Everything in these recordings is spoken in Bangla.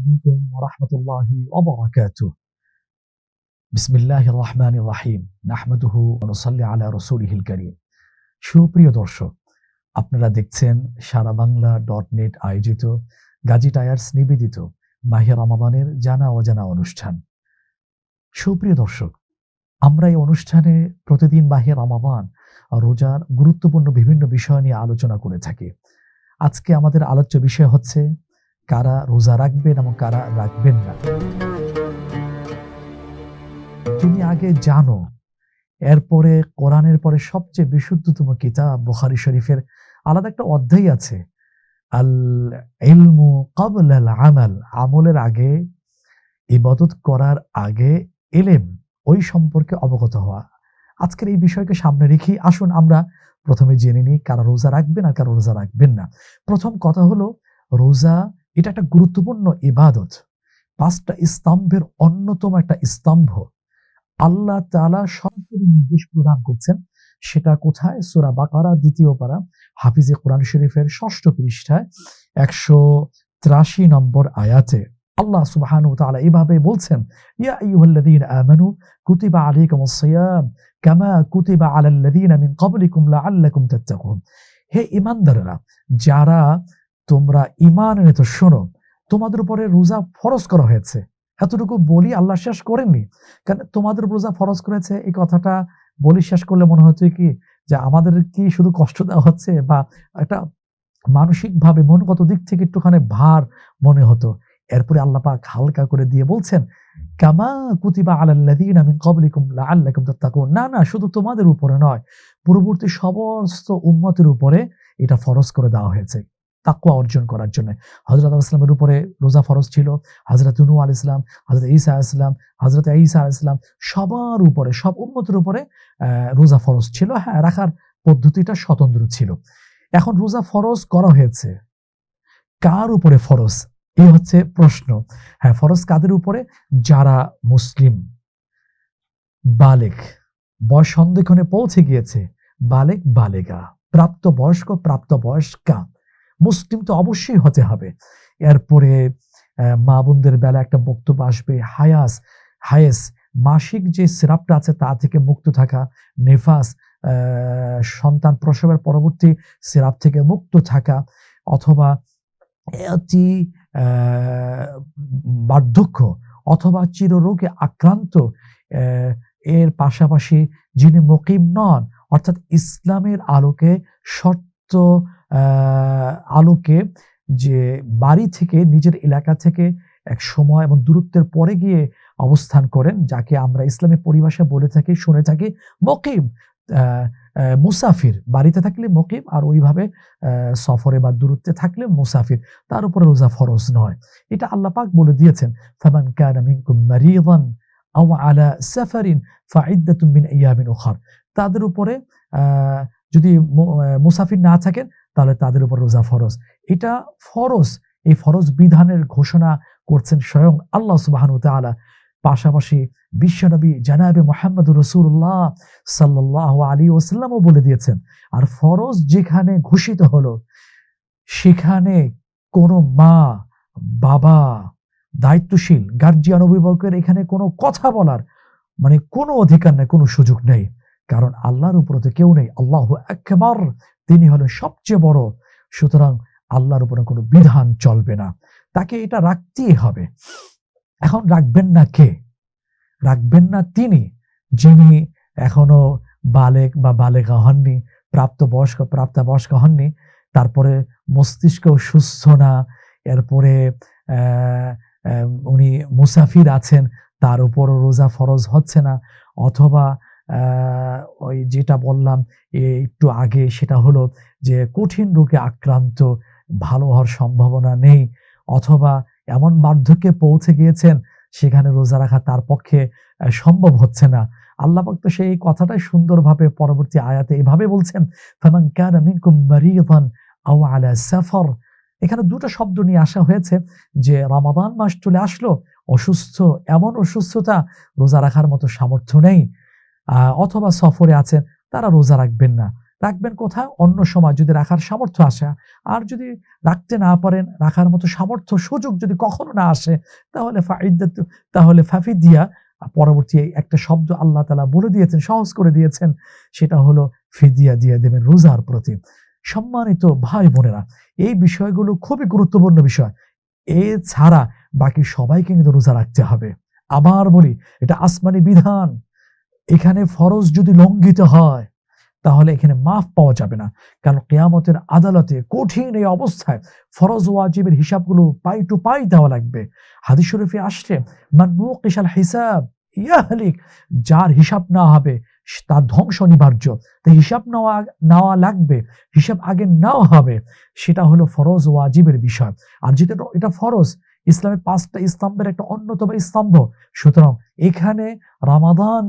عليكم ورحمة الله وبركاته بسم الله الرحمن الرحيم نحمده ونصلي على رسوله الكريم সুপ্রিয় দর্শক আপনারা দেখছেন সারা বাংলা ডট নেট আয়োজিত গাজী টায়ার্স নিবেদিত মাহে রমাদানের জানা অজানা অনুষ্ঠান সুপ্রিয় দর্শক আমরা এই অনুষ্ঠানে প্রতিদিন মাহে রমাদান রোজার গুরুত্বপূর্ণ বিভিন্ন বিষয় নিয়ে আলোচনা করে থাকি আজকে আমাদের আলোচ্য বিষয় হচ্ছে কারা রোজা রাখবেন এবং কারা রাখবেন না। তুমি আগে জানো, এরপরে, কোরআনের পরে সবচেয়ে বিশুদ্ধতম কিতাব বুখারি শরীফের আলাদা একটা অধ্যায় আছে। আল ইলমু কাবল আল আমাল, আমলের আগে, ইবাদত করার আগে এলেম ওই সম্পর্কে অবগত হওয়া। আজকের এই বিষয়কে সামনে রেখে আসুন আমরা প্রথমে জেনে নিই কারা রোজা রাখবেন আর কারা রোজা রাখবেন না। প্রথম কথা হলো, রোজা এটা একটা গুরুত্বপূর্ণ ইবাদত। পাঁচটা স্তম্ভের অন্যতম একটা স্তম্ভ। আল্লাহ তালা সরাসরি নির্দেশ প্রদান করছেন, সেটা কোথায়? সুরা বাকারা, দ্বিতীয় পারা, হাফিজে কোরআন শরীফের ষষ্ঠ পৃষ্ঠায়, একশো ত্রাশি নম্বর আয়াতে। আল্লাহ সুবহান তাআলা এইভাবে বলছেন, ইয়া আইয়ুহাল্লাযীনা আমানু কুতিবা আলাইকুমুস সিয়াম কামা কুতিবা আলাল্লাযীনা মিন ক্বাবলিকুম লাআল্লাকুম তাত্তাকুন। হে ঈমানদারেরা, যারা তোমরা ঈমান এনেছো, শোনো, তোমাদের উপরে রোজা ফরজ করা হয়েছে। এতটুকু বলি আল্লাহ শেষ করেননি। কারণ তোমাদের রোজা ফরজ করেছে, এই কথাটা বলি শেষ করলে মনে হচ্ছে কি? যে আমাদের কি শুধু কষ্ট দেওয়া হচ্ছে বা একটা মানসিকভাবে মনগত দিক থেকে একটুখানি ভার মনে হতো। এরপরে আল্লাহ পাক হালকা করে দিয়ে বলছেন, কামা কুতিবা আলাল্লাযীনা মিন ক্বাবলিকুম লাআল্লাকুম তাত্তাকুন। না না, শুধু তোমাদের উপরে নয়, পূর্ববর্তী সমস্ত উম্মতের উপরে এটা ফরজ করে দেওয়া হয়েছে। তাকুয়া অর্জন করার জন্য। হজরত ইসলামের উপরে রোজা ফরজ ছিল। হজরত নু আল ইসলাম হজরত ঈসা ইসলাম হজরত ঈসা আল ইসলাম সবার উপরে, সব উন্মতের উপরে রোজা ফরজ ছিল। হ্যাঁ রাখার পদ্ধতিটা স্বতন্ত্র ছিল। এখন রোজা ফরজ করা হয়েছে। কার উপরে ফরজ? এই হচ্ছে প্রশ্ন। হ্যাঁ ফরজ কাদের উপরে? যারা মুসলিম। বালেক। বয়স সন্দেক্ষণে পৌঁছে গিয়েছে। বালেক, বালেগা। প্রাপ্ত বয়স্ক প্রাপ্ত বয়স্কা মুসলিম তো অবশ্যই হতে হবে। এরপরে মা বোনদের বেলা একটা বক্তব্য আসবে, হায়াস, হায়েস, মাসিক যে সিরাপটা আছে তা থেকে মুক্ত থাকা, নেফাস সন্তান প্রসবের পরবর্তী সিরাপ থেকে মুক্ত থাকা, অথবা অতি বার্ধক্য অথবা চিররোগে আক্রান্ত এর পাশাপাশি যিনি মকিম নন, অর্থাৎ ইসলামের আলোকে সত্য আলোকে যে বাড়ি থেকে নিজের এলাকা থেকে এক সময় এবং দূরত্বের পরে গিয়ে অবস্থান করেন, যাকে আমরা ইসলামের পরিভাষা বলে থাকি, শুনে থাকি মকিম মুসাফির। বাড়িতে থাকলে মকিম আর ওইভাবে সফরে বা দূরত্বে থাকলে মুসাফির। তার উপরে রোজা ফরজ নয়। এটা আল্লাহ পাক বলে দিয়েছেন, ফামান কানা মিনকুম মারিদান আও আলা সাফারিন ফাইদ্দাতুম মিন আইয়ামিন উখার। তাদের উপরে যদি মুসাফির না থাকেন, তাহলে তাদের উপর রোজা ফরজ। এটা ফরজ। এই ফরজ বিধানের ঘোষণা করছেন স্বয়ং আল্লাহ সুবাহানু তালা পাশাপাশি বিশ্বনবী জানাবে মোহাম্মদ রসুল্লাহ সাল্লাহ আলী ওসাল্লামও বলে দিয়েছেন, আর ফরজ যেখানে ঘোষিত হলো, সেখানে কোনো মা, বাবা, দায়িত্বশীল গার্জিয়ান অভিভাবকের এখানে কোনো কথা বলার মানে কোনো অধিকার নেই, কোনো সুযোগ নেই। কারণ আল্লাহর উপরে তো কেউ নেই। আল্লাহ একবার তিনি হলেন সবচেয়ে বড়। সুতরাং আল্লাহর উপরে কোনো বিধান চলবে না। তাকে এটা রাখতেই হবে। এখন রাখবেন না কে? রাখবেন না তিনি, যিনি এখনও বালেক বা বালেকা হননি প্রাপ্ত বয়স্ক প্রাপ্তাবয়স্ক হননি, তারপরে মস্তিষ্ক সুস্থ না, এরপরে উনি মুসাফির আছেন, তার উপরও রোজা ফরজ হচ্ছে না, অথবা ওই যেটা বললাম একটু আগে, সেটা হলো যে কঠিন রোগে আক্রান্ত, ভালো হওয়ার সম্ভাবনা নেই, অথবা এমন বার্ধক্যে পৌঁছে গিয়েছেন, সেখানে রোজা রাখা তার পক্ষে সম্ভব হচ্ছে না। আল্লাহ তো সেই কথাটাই সুন্দরভাবে পরবর্তী আয়াতে এভাবে বলছেন, ফামান কানা মিনকুম মারিদান আও আলা সাফর। এখানে দুটো শব্দ নিয়ে আসা হয়েছে, যে রমাদান মাস চলে আসলো, অসুস্থ, এমন অসুস্থতা রোজা রাখার মতো সামর্থ্য নেই। অথবা সফরে আছেন, তারা রোজা রাখবেন না। রাখবেন কোথায়? অন্য সময় যদি রাখার সামর্থ্য আসে। আর যদি রাখতে না পারেন, রাখার মতো সামর্থ্য, সুযোগ যদি কখনো না আসে, তাহলে তাহলে ফাফি দিয়া পরবর্তী একটা শব্দ আল্লাহ তালা বলে দিয়েছেন, সহজ করে দিয়েছেন, সেটা হলো ফিদিয়া দিয়ে দেবেন রোজার প্রতি। সম্মানিত ভাই বোনেরা, এই বিষয়গুলো খুবই গুরুত্বপূর্ণ বিষয়। এছাড়া বাকি সবাইকে কিন্তু রোজা রাখতে হবে। আবার বলি, এটা আসমানি বিধান। এখানে ফরজ যদি লঙ্ঘিত হয়, তাহলে এখানে মাফ পাওয়া যাবে না। কারণ কেয়ামতের আদালতে কঠিন এই অবস্থায় ফরজ ওয়াজিবের হিসাবগুলো পাই টু পাই দেওয়া লাগবে। হাদিস শরীফে আসছে মানুকিশাল হিসাব, ইয়াহলিক, যার হিসাব না হবে, তার ধ্বংস অনিবার্য। হিসাব নেওয়া নেওয়া লাগবে, হিসাব আগে নেওয়া হবে। সেটা হলো ফরজ ওয়াজিবের বিষয়। আর যেটা এটা ফরজ, ইসলামের পাঁচটা স্তম্ভের একটা অন্যতম স্তম্ভ। সুতরাং এখানে রামাদান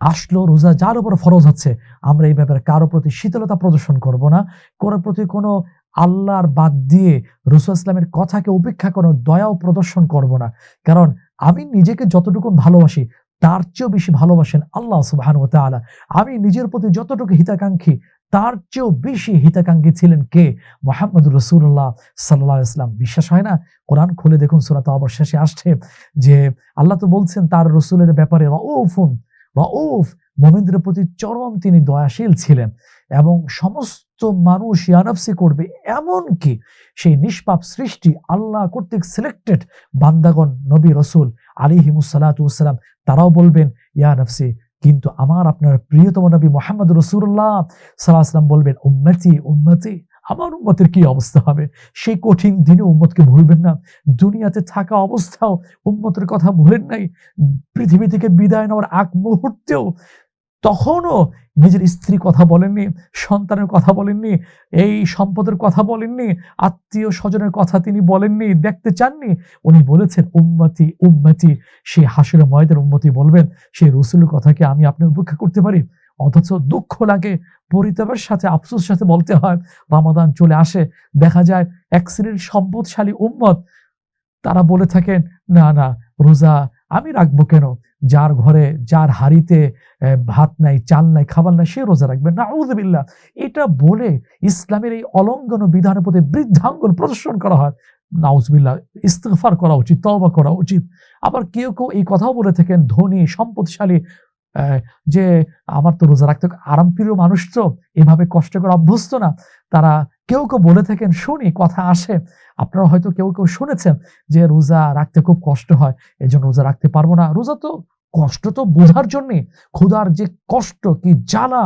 আসলো, রোজা যার উপর ফরজ হচ্ছে, আমরা এই ব্যাপারে কারও প্রতি শীতলতা প্রদর্শন করব না। কারোর প্রতি কোনো আল্লাহর বাদ দিয়ে রসুল ইসলামের কথাকে উপেক্ষা কোনো দয়াও প্রদর্শন করব না। কারণ আমি নিজেকে যতটুকু ভালোবাসি, তার চেয়েও বেশি ভালোবাসেন আল্লাহ সুবাহান তালা আমি নিজের প্রতি যতটুকু হিতাকাঙ্ক্ষী, তার চেয়েও বেশি হিতাকাঙ্ক্ষী ছিলেন কে? মোহাম্মদ রসুল্লাহ সাল্লাহ ইসলাম বিশ্বাস হয় না? কোরআন খুলে দেখুন সুরাত অবশেষে আসছে যে, আল্লাহ তো বলছেন, তার রসুলের ব্যাপারে রউফুন রউফ মোমেন্দ্রের প্রতি চরম তিনি দয়াশীল ছিলেন এবং সমস্ত মানুষ ইয়ানফসি করবে এমনকি সেই নিষ্পাপ সৃষ্টি আল্লাহ কর্তৃক সিলেক্টেড বান্দাগণ, নবী, রসুল আলী হিমুসাল্লাতাম তারাও বলবেন, ইয়ানফসি, কিন্তু আমার আপনার প্রিয়তম নবী মোহাম্মদ রসুল্লাহ সাল্লাহ আসলাম বলবেন, উম্মতি উম্মতি। আমার উম্মতের কি অবস্থা হবে? সেই কঠিন দিনে উম্মতকে ভুলবেন না। দুনিয়াতে থাকা অবস্থাও উম্মতের কথা ভুলেন নাই। পৃথিবী থেকে বিদায় নেওয়ার আগ মুহূর্তেও তখনও নিজের স্ত্রী কথা বলেননি, সন্তানের কথা বলেননি, এই সম্পদের কথা বলেননি, আত্মীয় স্বজনের কথা তিনি বলেননি, দেখতে চাননি। উনি বলেছেন, উম্মতি উম্মতি। সেই হাসির ময়দের উম্মতি বলবেন, সেই রসুলের কথাকে আমি আপনি উপেক্ষা করতে পারি। অথচ দুঃখ লাগে পরিতাপের সাথে আফসোস সাথে বলতে হয়, রামাদান চলে আসে। দেখা যায় এক শ্রেণির সম্পদশালী উম্মত, তারা বলে থাকেন, না না, রোজা আমি রাখব কেন? যার ঘরে, যার হাড়িতে ভাত নাই, চাল নাই, খাবার নাই, সে রোজা রাখবে। না উজবিল্লা এটা বলে ইসলামের এই অলঙ্ঘন বিধানের প্রতি বৃদ্ধাঙ্গুল প্রদর্শন করা হয়। নাউজবিল্লা ইস্তফার করা উচিত তবা করা উচিত। আবার কেউ কেউ এই কথাও বলে থাকেন, ধনী, সম্পদশালী যে আমার তো রোজা রাখতে আরাম প্রিয় মানুষ তো এভাবে কষ্ট করে অভ্যস্ত না। তারা কেউ কেউ বলে থাকেন, শুনি, কথা আসে। আপনারা হয়তো কেউ কেউ শুনেছেন যে রোজা রাখতে খুব কষ্ট হয়। এই জন্য রোজা রাখতে পারব না। রোজা তো কষ্ট তো বোঝার জন্যে। ক্ষুধার যে কষ্ট, কি জ্বালা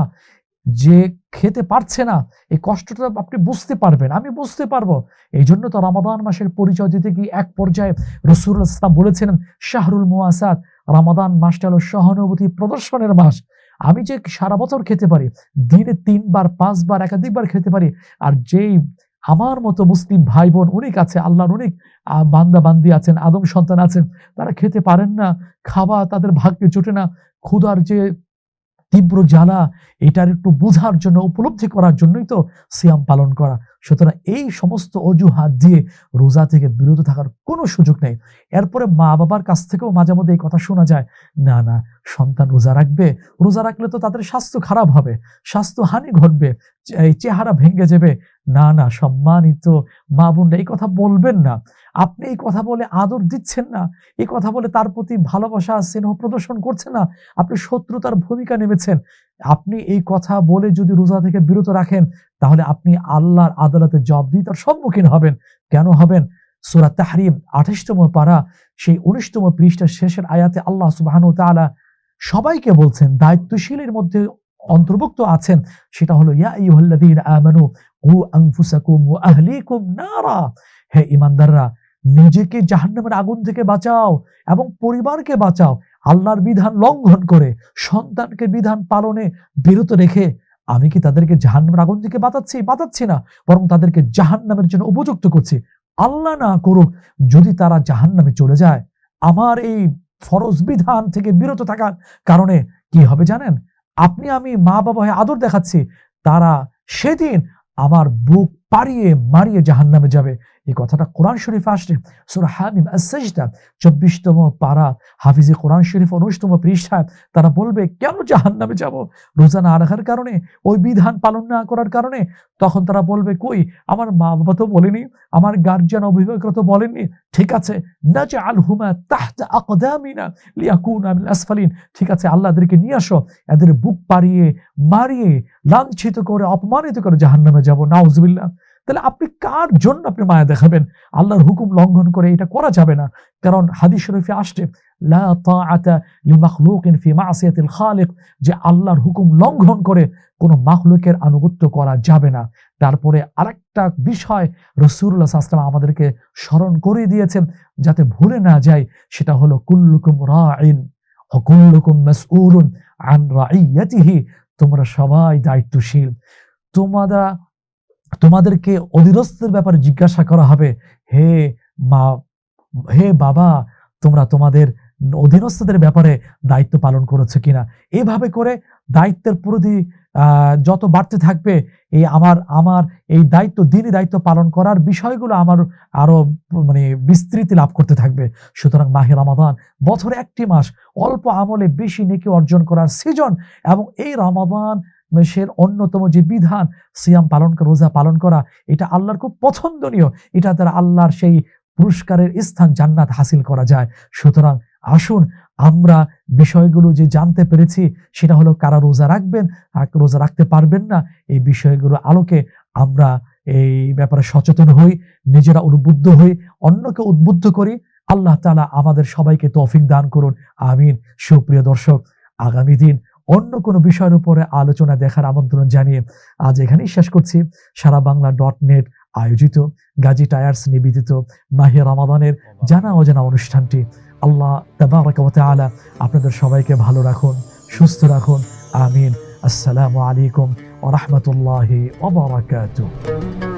যে খেতে পারছে না, এই কষ্টটা আপনি বুঝতে পারবেন। আমি বুঝতে পারব। এই জন্য তো রামাদান মাসের পরিচয় দিতে গিয়ে এক পর্যায়ে রসুল ইসলাম বলেছিলেন, শাহরুল মুয়াসাদ রামাদান মাসটা হলো সহানুভূতি প্রদর্শনের মাস। আমি যে সারা বছর খেতে পারি, দিনে তিনবার, পাঁচবার, একাধিকবার খেতে পারি, আর যেই আমার মতো মুসলিম ভাই বোন অনেক আছে, আল্লাহর অনেক বান্দা বান্দি আছেন, আদম সন্তান আছেন, তারা খেতে পারেন না, খাওয়া তাদের ভাগ্যে জোটে না, ক্ষুধার যে তীব্র জ্বালা, এটার একটু বোঝার জন্য, উপলব্ধি করার জন্যই তো সিয়াম পালন করা। সুতরাং এই সমস্ত অজুহাত দিয়ে রোজা থেকে বিরত থাকার কোনো সুযোগ নেই। এরপরে মা বাবার কাছ থেকেও মাঝে মধ্যে এই কথা শোনা যায়, না না, সন্তান রোজা রাখবে। রোজা রাখলে তো তাদের স্বাস্থ্য খারাপ হবে স্বাস্থ্য হানি ঘটবে, এই চেহারা ভেঙে যাবে। না না, সম্মানিত মা বোনরা এই কথা বলবেন না। আপনি এই কথা বলে আদর দিচ্ছেন না, এই কথা বলে তার প্রতি ভালোবাসা, স্নেহ প্রদর্শন করছেন না, আপনি শত্রুতার ভূমিকা নেমেছেন। আপনি এই কথা বলে যদি রোজা থেকে বিরত রাখেন, তাহলে আপনি আল্লাহর আদালতে জবাবদিহিতার সম্মুখীন হবেন। কেন হবেন? সুরা তাহরিম আঠাশতম পারা, সেই উনিশতম পৃষ্ঠার শেষের আয়াতে আল্লাহ সুবাহানু তালা সবাইকে বলছেন দায়িত্বশীলের মধ্যে অন্তর্ভুক্ত আছেন, সেটা হলো, ইয়া ইউহাল্লাযীন আমানু নারা। হে ইমানদাররা নিজেকে জাহান্নামের আগুন থেকে বাঁচাও এবং পরিবারকে বাঁচাও। আল্লাহর বিধান লঙ্ঘন করে, সন্তানকে বিধান পালনে বিরত রেখে আমি কি তাদেরকে জাহান্নামের আগুন থেকে বাঁচাচ্ছি? বাঁচাচ্ছি না, বরং তাদেরকে জাহান্নামের জন্য উপযুক্ত করছি। আল্লাহ না করুক, যদি তারা জাহান্নামে চলে যায়, আমার এই ফরজ বিধান থেকে বিরত থাকার কারণে কি হবে জানেন? আপনি আমি মা বাবা হয়ে আদর দেখাচ্ছি, তারা সেদিন আমার বুক পাড়িয়ে মারিয়ে জাহান নামে যাবে। এই কথাটা কোরআন শরীফ আসছে। সুরা হামিম আসাজদা চব্বিশতম পারা, হাফিজে কোরআন শরীফ উনিশতম পৃষ্ঠায় তারা বলবে, কেন জাহান নামে যাব? রোজা না রাখার কারণে, ওই বিধান পালন না করার কারণে? তখন তারা বলবে, কই, আমার মা বাবা তো বলেনি, আমার গার্জিয়ান অভিভাবকরা তো বলেননি। ঠিক আছে না যে আল হুমা তাহতা আকদামিনা লিয়াকুনা মিনাল আসফালিন। ঠিক আছে আল্লাহদেরকে নিয়ে আসো। এদের বুক পাড়িয়ে, মারিয়ে, লাঞ্ছিত করে, অপমানিত করে জাহান্নামে যাব। নাউজুবিল্লাহ। তাহলে আপনি কার জন্য আপনি মায়া দেখাবেন? আল্লাহর হুকুম লঙ্ঘন করে এটা করা যাবে না। কারণ হাদিস শরীফে আসছে যে আল্লাহর হুকুম লঙ্ঘন করে কোনো মাখলুকের আনুগত্য করা যাবে না। তারপরে আরেকটা বিষয় রসুল্লাহ আমাদেরকে স্মরণ করে দিয়েছেন, যাতে ভুলে না যায় সেটা হলো, কুল্লুকুম রাইন অকুল্লুকুম মাসউলুন আন তোমরা সবাই দায়িত্বশীল। তোমরা তোমাদেরকে অধীনস্থের ব্যাপারে জিজ্ঞাসা করা হবে, হে মা, হে বাবা, তোমরা তোমাদের অধীনস্থদের ব্যাপারে দায়িত্ব পালন করেছ কিনা? এভাবে করে দায়িত্বের প্রতি যত বাড়তে থাকবে, এই আমার আমার এই দায়িত্ব, দিনই দায়িত্ব পালন করার বিষয়গুলো আমার আরও মানে বিস্তৃতি লাভ করতে থাকবে। সুতরাং মাহে রমাদান, বছরে একটি মাস অল্প আমলে বেশি নেকি অর্জন করার সৃজন এবং এই রমাদান মাসের অন্যতম যে বিধান, সিয়াম পালন করা, রোজা পালন করা, এটা আল্লাহর খুব পছন্দনীয়। এটা দ্বারা আল্লাহর সেই পুরস্কারের স্থান জান্নাত হাসিল করা যায়। সুতরাং আসুন আমরা বিষয়গুলো যে জানতে পেরেছি, সেটা হলো কারা রোজা রাখবেন রোজা রাখতে পারবেন না, এই বিষয়গুলো আলোকে আমরা এই ব্যাপারে সচেতন হই, নিজেরা উদ্বুদ্ধ হই, অন্যকে উদ্বুদ্ধ করি। আল্লাহ তালা আমাদের সবাইকে তৌফিক দান করুন। আমিন। সুপ্রিয় দর্শক, আগামী দিন অন্য কোনো বিষয়ের উপরে আলোচনা দেখার আমন্ত্রণ জানিয়ে আজ এখানেই শেষ করছি। সারা বাংলা ডট নেট আয়োজিত, গাজী টায়ার্স নিবেদিত মাহে রমাদানের জানা অজানা অনুষ্ঠানটি। আল্লাহ তাবারাক ওয়া তাআলা আপনাদের সবাইকে ভালো রাখুন, সুস্থ রাখুন। আমিন। আসসালামু আলাইকুম রাহমাতুল্লাহি ওয়া বারাকাতুহু।